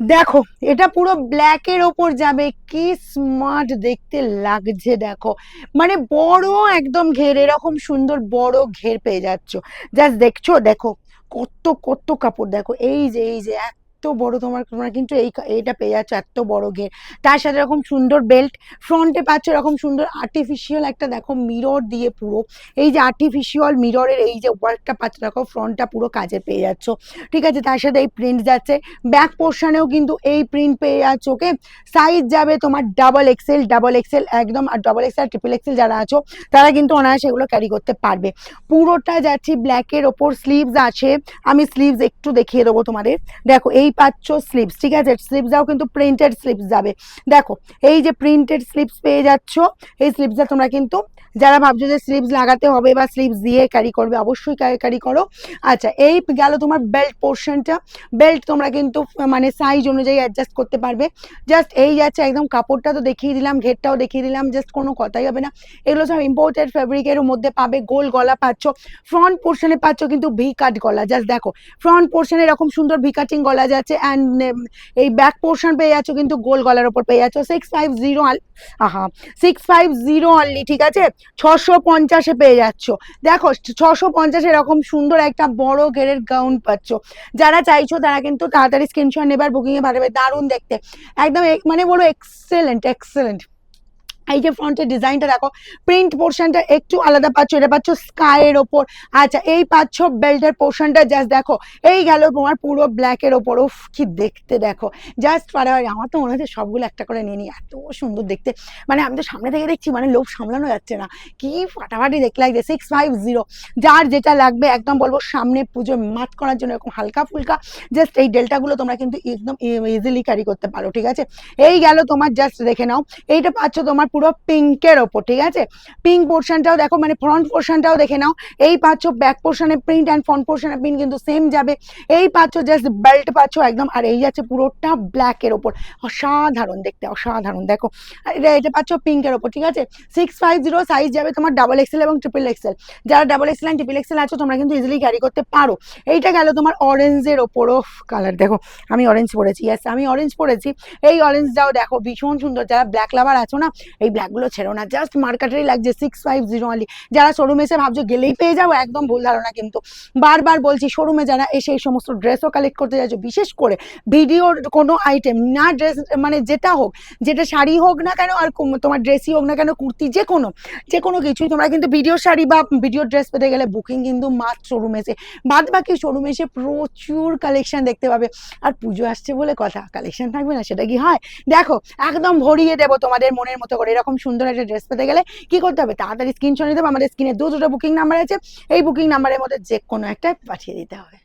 দেখো, এটা পুরো ব্ল্যাক এর ওপর যাবে। কি স্মার্ট দেখতে লাগছে, দেখো। মানে বড় একদম ঘের, এরকম সুন্দর বড় ঘের পেয়ে যাচ্ছ। জাস্ট দেখছ, দেখো, কত কত কাপড়, দেখো, এই যে এই যে এত বড় তোমার, তোমরা কিন্তু এই এইটা পেয়ে যাচ্ছ এত বড় ঘের তার সাথে এরকম সুন্দর বেল্ট ফ্রন্টে পাচ্ছ এরকম সুন্দর আর্টিফিশিয়াল একটা দেখো মিরর দিয়ে পুরো। এই যে আর্টিফিশিয়াল মিররের এই যে ওয়ার্কটা পাচ্ছ, দেখো ফ্রন্টটা পুরো কাজে পেয়ে যাচ্ছ। ঠিক আছে, তার সাথে এই প্রিন্ট যাচ্ছে। ব্যাক পোর্শনেও কিন্তু এই প্রিন্ট পেয়ে যাচ্ছ ওকে সাইজ যাবে তোমার ডাবল এক্সেল ডাবল এক্সেল একদম, আর ডাবল এক্সেল ট্রিপল এক্সেল যারা আছো, তারা কিন্তু অনায়াসে এগুলো ক্যারি করতে পারবে। পুরোটা যাচ্ছে ব্ল্যাকের ওপর স্লিভস আছে। আমি স্লিভস একটু দেখিয়ে দেবো তোমাদের। দেখো, এই পাচ্ছ স্লিভস ঠিক আছে? স্লিভসটাও কিন্তু প্রিন্টেড স্লিভস যাবে। দেখো, এই যে প্রিন্টেড স্লিভস পেয়ে যাচ্ছ, এই স্লিভসটা তোমরা কিন্তু, যারা ভাবছ যে স্লিভস লাগাতে হবে বা স্লিভস দিয়ে ক্যারি করবে, অবশ্যই ক্যারি করো। আচ্ছা এই গেল তোমার বেল্ট পোর্শনটা বেল্ট তোমরা কিন্তু মানে সাইজ অনুযায়ী অ্যাডজাস্ট করতে পারবে। জাস্ট এই যাচ্ছে একদম কাপড়টা তো দেখিয়ে দিলাম, ঘেরটাও দেখিয়ে দিলাম জাস্ট কোনো কথাই হবে না। এগুলো সব ইম্পোর্টেড ফ্যাব্রিকের মধ্যে পাবে, গোল গলা পাচ্ছ। ফ্রন্ট পোর্শনে পাচ্ছ কিন্তু ভি কাট গলা জাস্ট দেখো। ফ্রন্ট পোর্শনে এরকম সুন্দর ভি কাটিং গলা যাচ্ছে অ্যান্ড এই ব্যাক পোর্শন পেয়ে যাচ্ছ কিন্তু গোল গলার ওপর পেয়ে যাচ্ছ। সিক্স ফাইভ জিরো আহা সিক্স ফাইভ জিরো অনলি ঠিক আছে? ছশো পঞ্চাশে পেয়ে যাচ্ছ। দেখো, ছশো পঞ্চাশ এরকম সুন্দর একটা বড় ঘেরের গাউন পাচ্ছ। যারা চাইছো তারা কিন্তু তাড়াতাড়ি স্ক্রিনশট নেবার বুকিং এ পাঠাবে। দারুণ দেখতে। একদম এক- মানে বলো এক্সেলেন্ট এক্সেলেন্ট এই যে ফ্রন্টের ডিজাইনটা দেখো প্রিন্ট পোর্শনটা একটু আলাদা পাচ্ছ, এটা পাচ্ছ স্কাইয়ের ওপর। আচ্ছা এই পাচ্ছ বেল্টের পোর্শনটা জাস্ট দেখো, এই গেল তোমার পুরো ব্ল্যাকের ওপর। উফ, কি দেখতে দেখো। জাস্ট পারাবারি আমার তো মনে হচ্ছে সবগুলো একটা করে নিয়ে নিই। এত সুন্দর দেখতে। মানে আমি তো সামনে থেকে দেখছি মানে লোভ সামলানো যাচ্ছে না। কি ফাটাফাটি দেখতে লাগছে সিক্স ফাইভ জিরো যার যেটা লাগবে, একদম বলব সামনে পুজো মাত করার জন্য এরকম হালকা ফুলকা। জাস্ট এই ডেল্টাগুলো তোমরা কিন্তু একদম ইজিলি ক্যারি করতে পারো, ঠিক আছে? এই গেল তোমার জাস্ট দেখে নাও। এইটা পাচ্ছ তোমার পুরো পিঙ্কের ওপর, ঠিক আছে? পিঙ্ক পোর্শনটাও দেখো মানে ফ্রন্ট পোর্শনটাও দেখে নাও। এই পাচ্ছ ব্যাক পোর্শনে প্রিন্ট অ্যান্ড ফ্রন্ট পোর্শনে প্রিন্ট কিন্তু সেম যাবে। এই পাচ্ছ জাস্ট বেল্ট পাচ্ছ একদম, আর এই যাচ্ছে পুরোটা ব্ল্যাকের ওপর। অসাধারণ দেখতে, অসাধারণ। দেখো, এটা এটা পাচ্ছ পিঙ্কের ওপর, ঠিক আছে? সিক্স ফাইভ জিরো সাইজ যাবে তোমার ডাবল এক্সেল এবং ট্রিপল এক্সেল যারা double XL and triple XL আছো, তোমরা কিন্তু ইজিলি ক্যারি করতে পারো। এইটা গেল তোমার অরেঞ্জের ওপরও কালার দেখো, আমি অরেঞ্জ পরেছি। ইয়াস আমি অরেঞ্জ পরেছি। এই অরেঞ্জটাও দেখো, ভীষণ সুন্দর। যারা ব্ল্যাক লাভার আছো না, এই ব্ল্যাকগুলো ছেড়ো না জাস্ট মার্কেটারি লাগছে সিক্স ফাইভ জিরো অনলি যারা শোরুমে এসে ভাবছ গেলেই পেয়ে যাব, একদম ভুল ধারণা কিন্তু। বারবার বলছি শোরুমে যারা এসে এই সমস্ত ড্রেসও কালেক্ট করতে যাচ্ছ, বিশেষ করে ভিডিওর কোনো আইটেম না ড্রেস মানে যেটা হোক, যেটা শাড়ি হোক না কেন আর তোমার ড্রেসই হোক না কেন, কুর্তি যে কোনো যে কোনো কিছুই, তোমরা কিন্তু ভিডিও শাড়ি বা ভিডিও ড্রেস পেতে গেলে বুকিং কিন্তু মাস্ট শোরুমে এসে। বাদ বাকি শোরুমে এসে প্রচুর কালেকশন দেখতে পাবে। আর পুজো আসছে বলে কথা কালেকশন থাকবে না, সেটা কি হয়? দেখো, একদম ভরিয়ে দেবো তোমাদের মনের মতো করে। এরকম সুন্দর একটা ড্রেস পেতে গেলে কি করতে হবে? তাড়াতাড়ি স্ক্রিনশট নিতে হবে। আমাদের স্ক্রিনে দু দুটো বুকিং নাম্বার আছে। এই বুকিং নাম্বারের মধ্যে যে কোনো একটা পাঠিয়ে দিতে হবে।